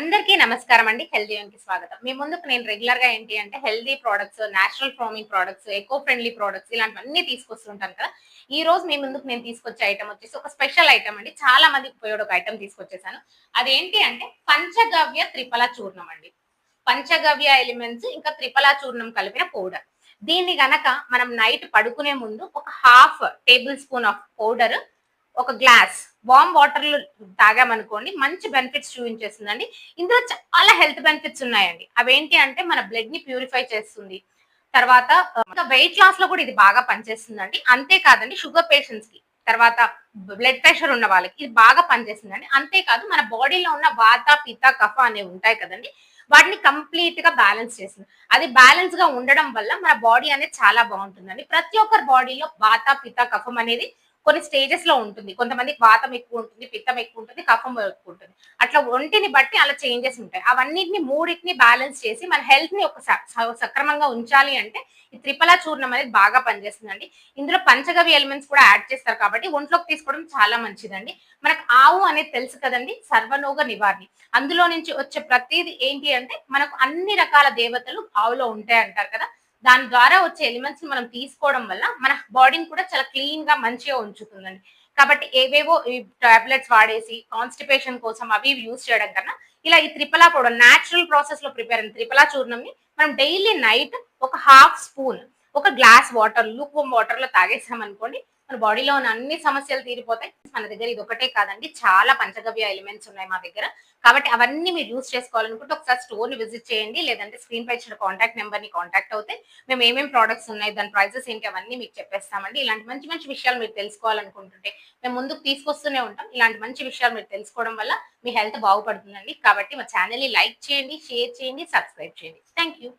అందరికీ నమస్కారం అండి. హెల్దీ కి స్వాగతం. మీ ముందుకు నేను రెగ్యులర్గా ఏంటి అంటే healthy products natural farming products eco friendly products ఇలాంటివన్నీ తీసుకొస్తుంటాను కదా. ఈ రోజు మీ ముందుకు నేను తీసుకొచ్చే ఐటమ్ వచ్చేసి ఒక స్పెషల్ ఐటమ్ అండి. చాలా మందికి ఉపయోగ ఒక ఐటమ్ తీసుకొచ్చేసాను. అదేంటి అంటే పంచగవ్య త్రిఫల చూర్ణం అండి. పంచగవ్య ఎలిమెంట్స్ ఇంకా త్రిఫల చూర్ణం కలిపిన పౌడర్ దీన్ని గనక మనం నైట్ పడుకునే ముందు ఒక half table spoon of powder ఒక గ్లాస్ వామ్ వాటర్లో తాగామనుకోండి మంచి బెనిఫిట్స్ చూపించేస్తుందండి. ఇందులో చాలా హెల్త్ బెనిఫిట్స్ ఉన్నాయండి. అవేంటి అంటే మన బ్లడ్ని ప్యూరిఫై చేస్తుంది. తర్వాత వెయిట్ లాస్లో కూడా ఇది బాగా పనిచేస్తుందండి. అంతేకాదండి షుగర్ పేషెంట్స్కి తర్వాత బ్లడ్ ప్రెషర్ ఉన్న వాళ్ళకి ఇది బాగా పనిచేస్తుందండి. అంతేకాదు మన బాడీలో ఉన్న వాత పిత కఫ అనేవి ఉంటాయి కదండి వాటిని కంప్లీట్గా బ్యాలెన్స్ చేస్తుంది. అది బ్యాలెన్స్గా ఉండడం వల్ల మన బాడీ అనేది చాలా బాగుంటుందండి. ప్రతి ఒక్కరి బాడీలో వాత పిత కఫం అనేది కొన్ని స్టేజెస్లో ఉంటుంది. కొంతమందికి వాతం ఎక్కువ ఉంటుంది పిత్తం ఎక్కువ ఉంటుంది కఫం ఎక్కువ ఉంటుంది. అట్లా ఒంటిని బట్టి అలా చేంజెస్ ఉంటాయి. అవన్నిటిని మూడింటిని బ్యాలెన్స్ చేసి మన హెల్త్ని ఒక స- సక్రమంగా ఉంచాలి అంటే ఈ త్రిపల చూర్ణం అనేది బాగా పనిచేస్తుందండి. ఇందులో పంచగవి ఎలిమెంట్స్ కూడా యాడ్ చేస్తారు కాబట్టి ఒంట్లోకి తీసుకోవడం చాలా మంచిదండి. మనకు ఆవు అనేది తెలుసు కదండి సర్వనోగ నివారణి. అందులో నుంచి వచ్చే ప్రతిదీ ఏంటి అంటే మనకు అన్ని రకాల దేవతలు ఆవులో ఉంటాయి అంటారు కదా. దాని ద్వారా వచ్చే ఎలిమెంట్స్ మనం తీసుకోవడం వల్ల మన బాడీని కూడా చాలా క్లీన్గా మంచిగా ఉంచుతుందండి. కాబట్టి ఏవేవో ఈ టాబ్లెట్స్ వాడేసి కాన్స్టిపేషన్ కోసం అవి యూజ్ చేయడం కన్నా ఇలా ఈ త్రిపలా పౌడర్ న్యాచురల్ ప్రాసెస్లో ప్రిపేర్ అయిన త్రిపలా చూర్ణంని మనం డైలీ నైట్ ఒక హాఫ్ స్పూన్ ఒక గ్లాస్ వాటర్ లూక్ వాటర్లో తాగేసాం అనుకోండి మన బాడీలో ఉన్న అన్ని సమస్యలు తీరిపోతాయి. మన దగ్గర ఇది ఒకటే కాదండి. చాలా పంచగవ్య ఎలిమెంట్స్ ఉన్నాయి మా దగ్గర. కాబట్టి అవన్నీ మీరు యూస్ చేసుకోవాలనుకుంటే ఒకసారి స్టోర్ని విజిట్ చేయండి. లేదంటే స్క్రీన్ పై ఇచ్చిన కాంటాక్ట్ నెంబర్ని కాంటాక్ట్ అవుతే మేము ఏమేమి ప్రోడక్ట్స్ ఉన్నాయి దాని ప్రైజెస్ ఏంటి అవన్నీ మీకు చెప్పేస్తామండి. ఇలాంటి మంచి మంచి విషయాలు మీరు తెలుసుకోవాలనుకుంటుంటే మేము ముందుకు తీసుకొస్తూనే ఉంటాం. ఇలాంటి మంచి విషయాలు మీరు తెలుసుకోవడం వల్ల మీ హెల్త్ బాగుపడుతుందండి. కాబట్టి మా ఛానల్ని లైక్ చేయండి షేర్ చేయండి సబ్స్క్రైబ్ చేయండి. Thank you